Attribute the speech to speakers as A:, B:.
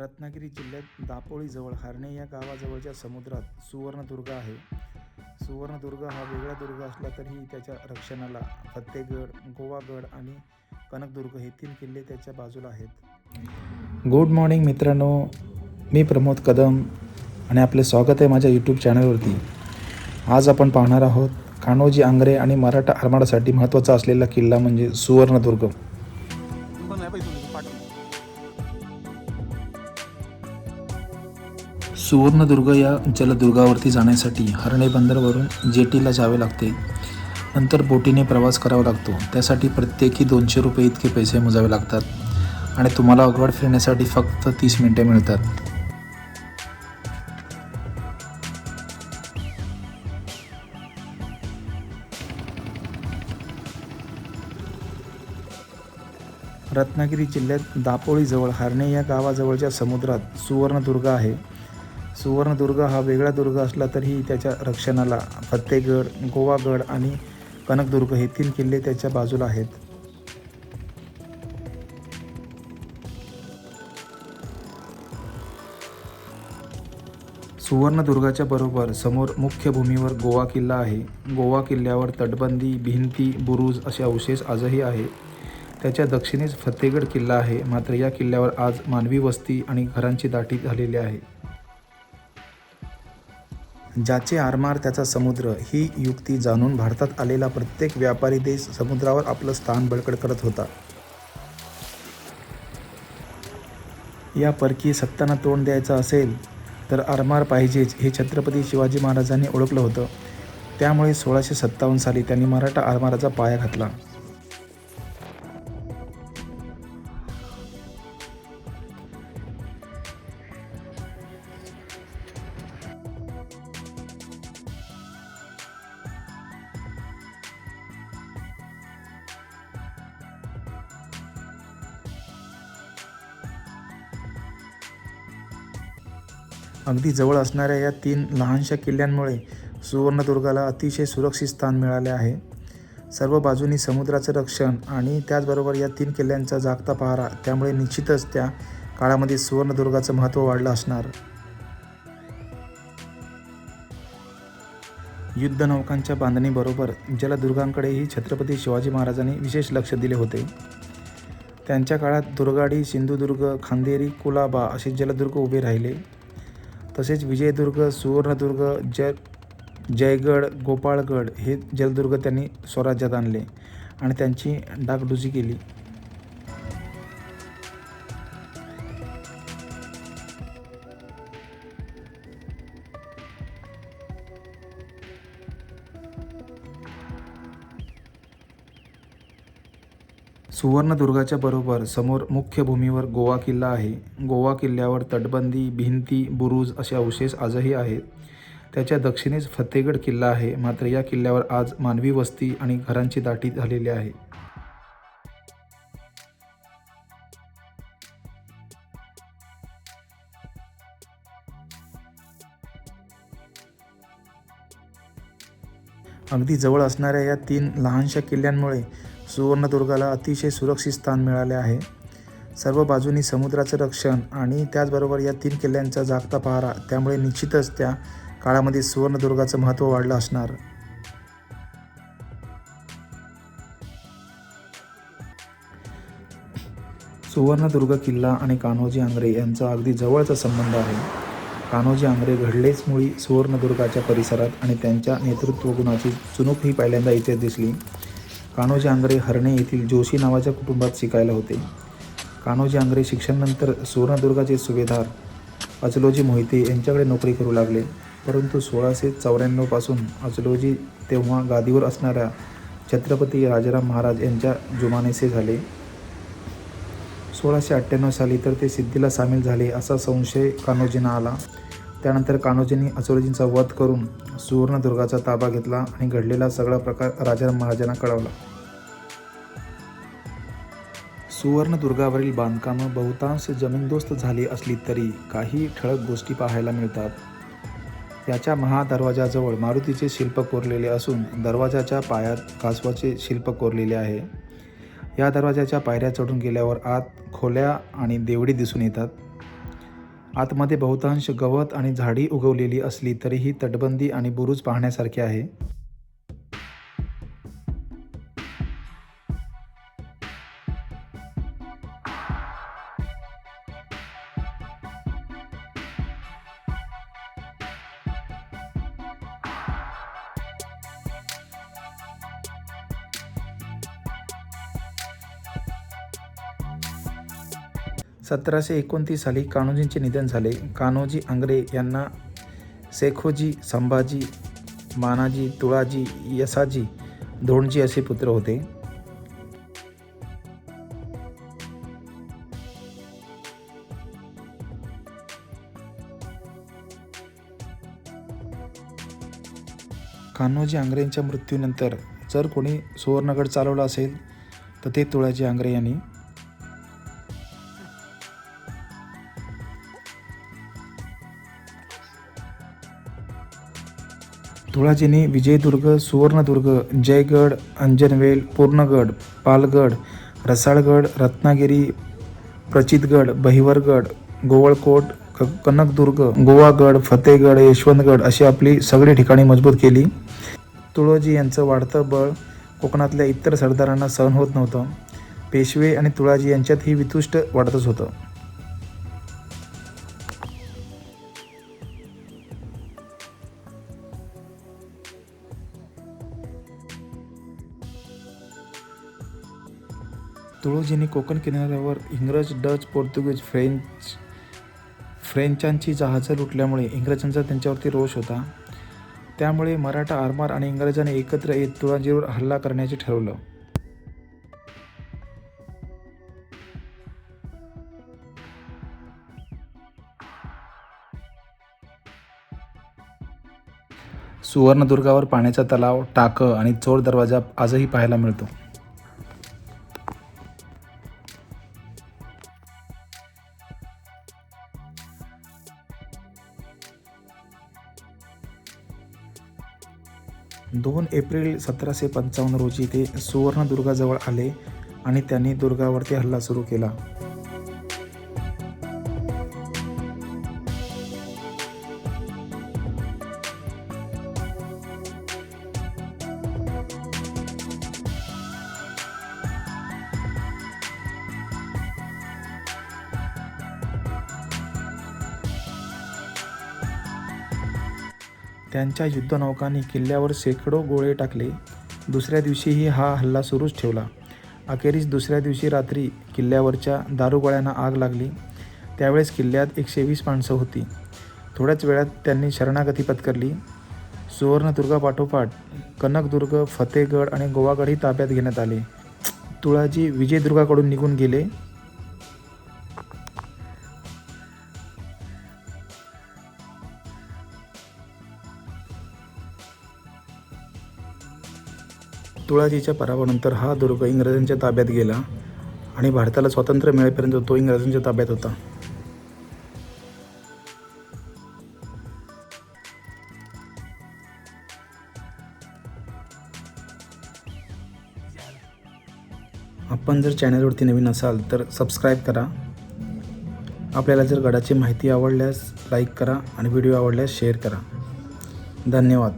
A: रत्नागिरी जिल्ह्यात दापोळीजवळ हार्णे या गावाजवळच्या समुद्रात सुवर्णदुर्ग आहे. सुवर्णदुर्ग हा वेगळा दुर्ग असला तरीही त्याच्या रक्षणाला फत्तेगड गोवागड आणि कनकदुर्ग हे तीन किल्ले त्याच्या बाजूला आहेत. गुड मॉर्निंग मित्रांनो मी प्रमोद कदम आणि आपले स्वागत आहे माझ्या यूट्यूब चॅनलवरती आज आपण पाहणार आहोत कान्होजी आंग्रे आणि मराठा आरमाडासाठी महत्त्वाचा असलेला किल्ला म्हणजे सुवर्णदुर्ग. सुवर्णदुर्ग या जलदुर्गावरती जाण्यासाठी हरणे बंदरवरून जेटीला जावे लागते. नंतर बोटीने प्रवास करावा लागतो. त्यासाठी प्रत्येकी दोनशे रुपये इतके पैसे मोजावे लागतात. आणि तुम्हाला अगवाड फिरण्यासाठी फक्त तीस मिनिटे मिळतात. रत्नागिरी जिल्ह्यात दापोळीजवळ हरणे या गावाजवळच्या समुद्रात सुवर्णदुर्ग आहे. सुवर्णदुर्ग हा वेगळा दुर्ग असला तरीही त्याच्या रक्षणाला फत्तेगड गोवागड आणि कनकदुर्ग हे तीन किल्ले त्याच्या बाजूला आहेत. सुवर्णदुर्गाच्या बरोबर समोर मुख्य भूमीवर गोवा किल्ला आहे. गोवा किल्ल्यावर तटबंदी भिंती बुरुज असे अवशेष आजही आहे त्याच्या दक्षिणेस फतेगड किल्ला आहे. मात्र या किल्ल्यावर आज मानवी वस्ती आणि घरांची दाटी झालेली आहे. ज्याचे आरमार त्याचा समुद्र ही युक्ती जाणून भारतात आलेला प्रत्येक व्यापारी देश समुद्रावर आपलं स्थान बळकट करत होता. या परकीय सत्तांना तोंड द्यायचं असेल तर आरमार पाहिजेच हे छत्रपती शिवाजी महाराजांनी ओळखलं होतं. त्यामुळे सोळाशे सत्तावन्न साली त्यांनी मराठा आरमाराचा पाया घातला. अगदी जवळ असणाऱ्या या तीन लहानशा किल्ल्यांमुळे सुवर्णदुर्गाला अतिशय सुरक्षित स्थान मिळाले आहे. सर्व बाजूनी समुद्राचं रक्षण आणि त्याचबरोबर या तीन किल्ल्यांचा जागता पहारा त्यामुळे निश्चितच त्या काळामध्ये सुवर्णदुर्गाचं महत्त्व वाढलं असणार. युद्धनौकांच्या बांधणीबरोबर जलदुर्गांकडेही छत्रपती शिवाजी महाराजांनी विशेष लक्ष दिले होते. त्यांच्या काळात दुर्गाडी सिंधुदुर्ग खांदेरी कुलाबा असे जलदुर्ग उभे राहिले. तसेच विजयदुर्ग सुवर्णदुर्ग ज जयगड गोपाळगड हे जलदुर्ग त्यांनी स्वराज्यात आणले आणि त्यांची डागडुजी केली. सुवर्णदुर्गाच्या बरोबर समोर मुख्य भूमीवर गोवा किल्ला आहे. गोवा किल्ल्यावर तटबंदी भिंती बुरुज असे अवशेष आजही आहेत. त्याच्या दक्षिणेस फतेगड किल्ला आहे. मात्र या किल्ल्यावर आज मानवी वस्ती आणि घरांची दाटी झालेली आहे. अगदी जवळ असणाऱ्या या तीन लहानशा किल्ल्यांमुळे सुवर्णदुर्गाला अतिशय सुरक्षित स्थान मिळाले आहे. सर्व बाजूनी समुद्राचं रक्षण आणि त्याचबरोबर या तीन किल्ल्यांचा जागता पहारा त्यामुळे निश्चितच त्या काळामध्ये सुवर्णदुर्गाचं महत्त्व वाढलं असणार. सुवर्णदुर्ग किल्ला आणि कान्होजी आंग्रे यांचा अगदी जवळचा संबंध आहे. कान्होजी आंग्रे घडलेच मुळी सुवर्णदुर्गाच्या परिसरात आणि त्यांच्या नेतृत्व गुणाची चुनूक ही पहिल्यांदा इथे दिसली. कान्होजी आंग्रे हरणे येथील जोशी नावाच्या कुटुंबात शिकायला होते. कान्होजी आंग्रे शिक्षणानंतर सुवर्णदुर्गाचे सुभेदार अचलोजी मोहिते यांच्याकडे नोकरी करू लागले. परंतु सोळाशे चौऱ्याण्णवपासून अचलोजी तेव्हा गादीवर असणाऱ्या छत्रपती राजाराम महाराज यांच्या जुमानेसे झाले. सोळाशे अठ्ठ्याण्णव साली तर ते सिद्धीला सामील झाले असा संशय कान्होजींना आला. त्यानंतर कान्होजींनी अचलोजींचा वध करून सुवर्णदुर्गाचा ताबा घेतला आणि घडलेला सगळा प्रकार राजाराम महाराजांना कळवला. सुवर्णदुर्गावरील बांधकामं बहुतांश जमीनदोस्त झाली असली तरी काही ठळक गोष्टी पाहायला मिळतात. याच्या महादरवाजाजवळ मारुतीचे शिल्प कोरलेले असून दरवाजाच्या पायात कासवाचे शिल्प कोरलेले आहे. या दरवाजाच्या पायऱ्या चढून गेल्यावर आत खोल्या आणि देवडी दिसून येतात. आतमध्ये बहुतांश गवत आणि झाडी उगवलेली असली तरीही तटबंदी आणि बुरुज पाहण्यासारखे आहे. सतराशे एकोणतीस साली कान्होजींचे निधन झाले. कान्होजी आंग्रे यांना शेखोजी संभाजी मानाजी तुळाजी यसाजी धोंडजी असे पुत्र होते. कान्होजी आंग्रेंच्या मृत्यूनंतर जर कोणी सुवर्णगड चालवला असेल तर ते तुळाजी आंग्रे यांनी तुळाजीने विजयदुर्ग सुवर्णदुर्ग जयगड अंजनवेल पूर्णगड पालगड रसाळगड रत्नागिरी प्रचितगड बहिवरगड गोवळकोट क कनकदुर्ग गोवागड फतेहगड यशवंतगड अशी आपली सगळी ठिकाणी मजबूत केली. तुळोजी यांचं वाढतं बळ कोकणातल्या इतर सरदारांना सहन होत नव्हतं. पेशवे आणि तुळाजी यांच्यात ही वितुष्ट वाढतच होतं. तुळोजींनी कोकण किनाऱ्यावर इंग्रज डच पोर्तुगीज फ्रेंच फ्रेंचांची जहाजं लुटल्यामुळे इंग्रजांचा त्यांच्यावरती रोष होता. त्यामुळे मराठा आरमार आणि इंग्रजांनी एकत्र येत तुळाजीवर हल्ला करण्याचे ठरवलं. सुवर्णदुर्गावर पाण्याचा तलाव टाकं आणि चोर दरवाजा आजही पाहायला मिळतो. दोन एप्रिल सतराशे पंचावन्न रोजी ते सुवर्णदुर्गाजवळ आले आणि त्यांनी दुर्गावरती हल्ला सुरू केला. त्यांच्या युद्धनौकांनी किल्ल्यावर शेकडो गोळे टाकले. दुसऱ्या दिवशीही हा हल्ला सुरूच ठेवला. अखेरीस दुसऱ्या दिवशी रात्री किल्ल्यावरच्या दारुगोळ्यांना आग लागली. त्यावेळेस किल्ल्यात एकशे वीस माणसं होती. थोड्याच वेळात त्यांनी शरणागती पत्करली. सुवर्णदुर्गापाठोपाठ कनकदुर्ग फतेगड आणि गोवागडही ताब्यात घेण्यात आले. तुळाजी विजयदुर्गाकडून निघून गेले. तुळाजीच्या पराभवानंतर हा दुर्ग इंग्रजांच्या ताब्यात गेला आणि भारताला स्वातंत्र्य मिळेपर्यंत तो इंग्रजांच्या ताब्यात होता. आपण जर चॅनलवरती नवीन असाल तर सबस्क्राईब करा. आपल्याला जर गडाची माहिती आवडल्यास लाईक करा आणि व्हिडिओ आवडल्यास शेअर करा. धन्यवाद.